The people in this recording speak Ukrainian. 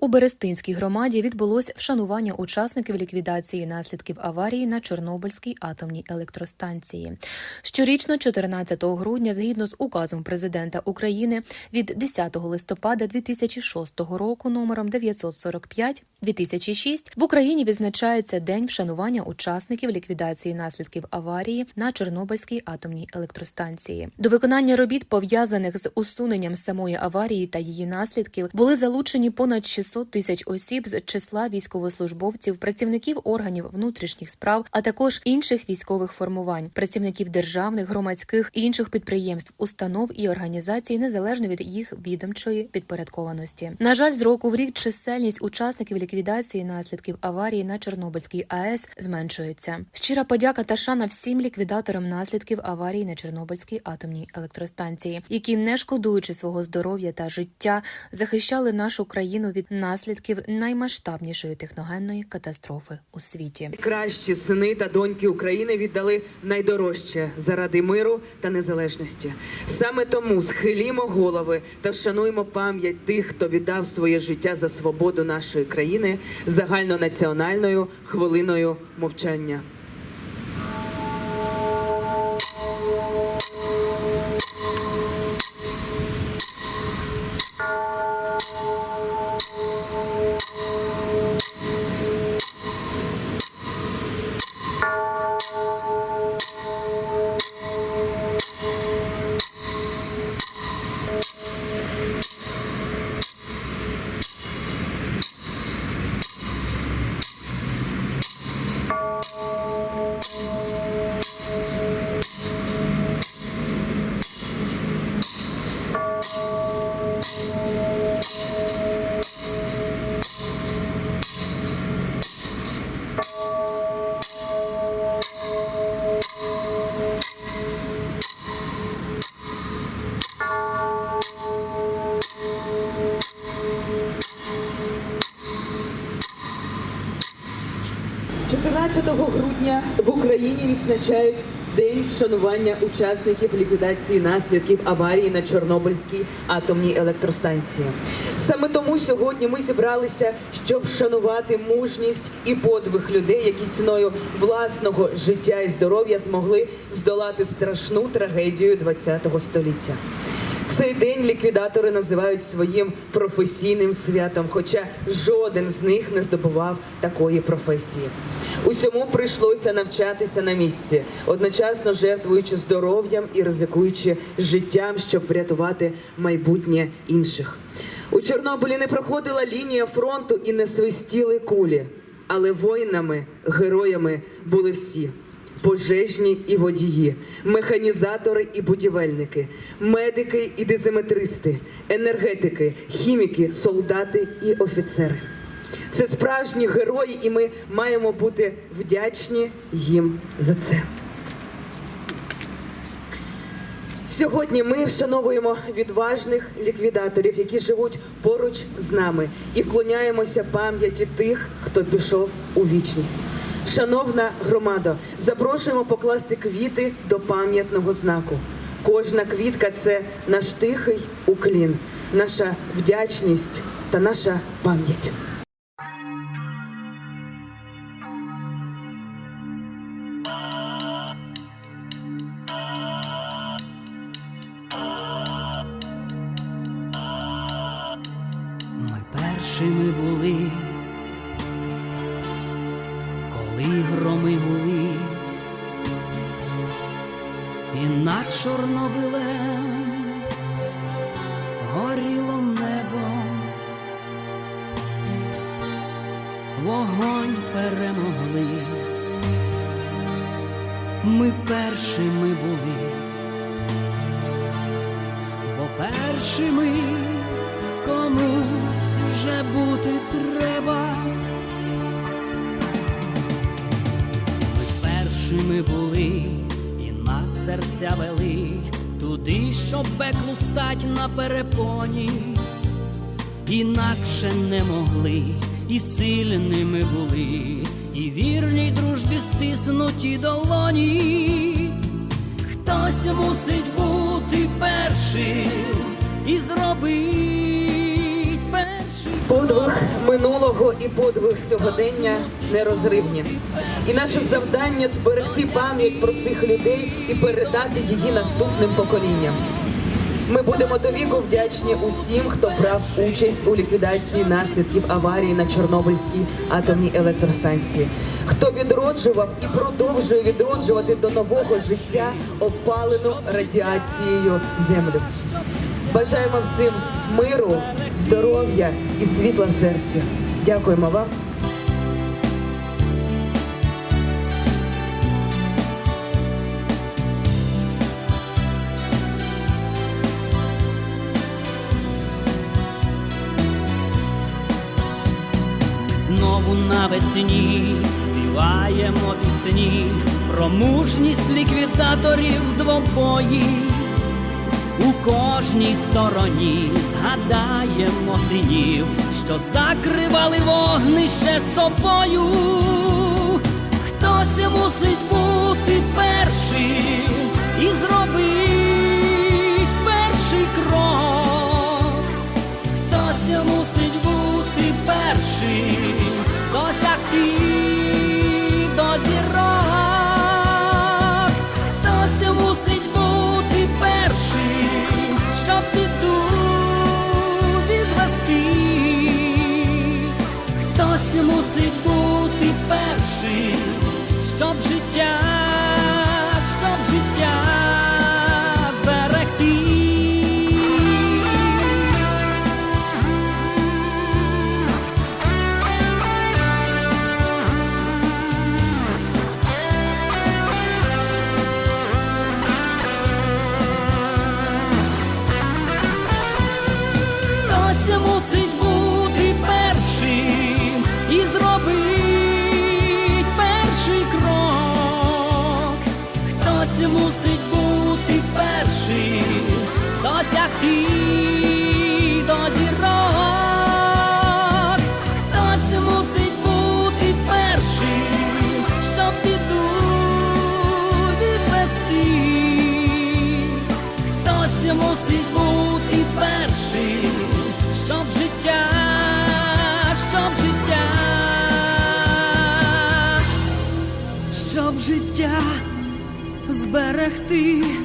У Берестинській громаді відбулось вшанування учасників ліквідації наслідків аварії на Чорнобильській атомній електростанції. Щорічно, 14 грудня, згідно з указом президента України від 10 листопада 2006 року номером 945 2006 в Україні відзначається День вшанування учасників ліквідації наслідків аварії на Чорнобильській атомній електростанції. До виконання робіт, пов'язаних з усуненням самої аварії та її наслідків, були залучені понад 600 тисяч осіб з числа військовослужбовців, працівників органів внутрішніх справ, а також інших військових формувань, працівників державних, громадських і інших підприємств, установ і організацій, незалежно від їх відомчої підпорядкованості. На жаль, з року в рік чисельність учасників ліквідації наслідків аварії на Чорнобильській АЕС зменшується. Щира подяка та шана всім ліквідаторам наслідків аварії на Чорнобильській атомній електростанції, які, не шкодуючи свого здоров'я та життя, захищали нашу країну від наслідків наймасштабнішої техногенної катастрофи у світі. Кращі сини та доньки України віддали найдорожче заради миру та незалежності. Саме тому схилімо голови та вшануємо пам'ять тих, хто віддав своє життя за свободу нашої країни загальнонаціональною хвилиною мовчання. – 14 грудня в Україні відзначають День вшанування учасників ліквідації наслідків аварії на Чорнобильській атомній електростанції. Саме тому сьогодні ми зібралися, щоб вшанувати мужність і подвиг людей, які ціною власного життя і здоров'я змогли здолати страшну трагедію ХХ століття. Цей день ліквідатори називають своїм професійним святом, хоча жоден з них не здобував такої професії. Усьому прийшлося навчатися на місці, одночасно жертвуючи здоров'ям і ризикуючи життям, щоб врятувати майбутнє інших. У Чорнобилі не проходила лінія фронту і не свистіли кулі, але воїнами, героями були всі пожежні і водії, механізатори і будівельники, медики і дезиметристи, енергетики, хіміки, солдати і офіцери. Це справжні герої, і ми маємо бути вдячні їм за це. Сьогодні ми вшановуємо відважних ліквідаторів, які живуть поруч з нами, і вклоняємося пам'яті тих, хто пішов у вічність. Шановна громада, запрошуємо покласти квіти до пам'ятного знаку. Кожна квітка це наш тихий уклін, наша вдячність та наша пам'ять. Ми першими були, громи гули, і над Чорнобилем горіло небо, вогонь перемогли. Ми першими були, бо першими комусь вже бути треба. Першими були і нас серця вели туди, щоб пеклу стать на перепоні, інакше не могли, і сильними були, і вірній дружбі стиснуті долоні. Хтось мусить бути першим і зробить перший Подвиг минулого і подвиг сьогодення нерозривні. І наше завдання зберегти пам'ять про цих людей і передати її наступним поколінням. Ми будемо до віку вдячні усім, хто брав участь у ліквідації наслідків аварії на Чорнобильській атомній електростанції, хто відроджував і продовжує відроджувати до нового життя опалену радіацією землю. Бажаємо всім миру, здоров'я і світла в серці. Дякуємо вам. Знову навесні співаємо пісні про мужність ліквідаторів двобої. У кожній стороні згадаємо синів, що закривали вогнище собою. Хтось мусить бути першим і зробить перший крок. Хтось мусить бути першим, Хтось мусить бути першим, щоб життя, мусить і першим, щоб життя, щоб життя, щоб життя зберегти.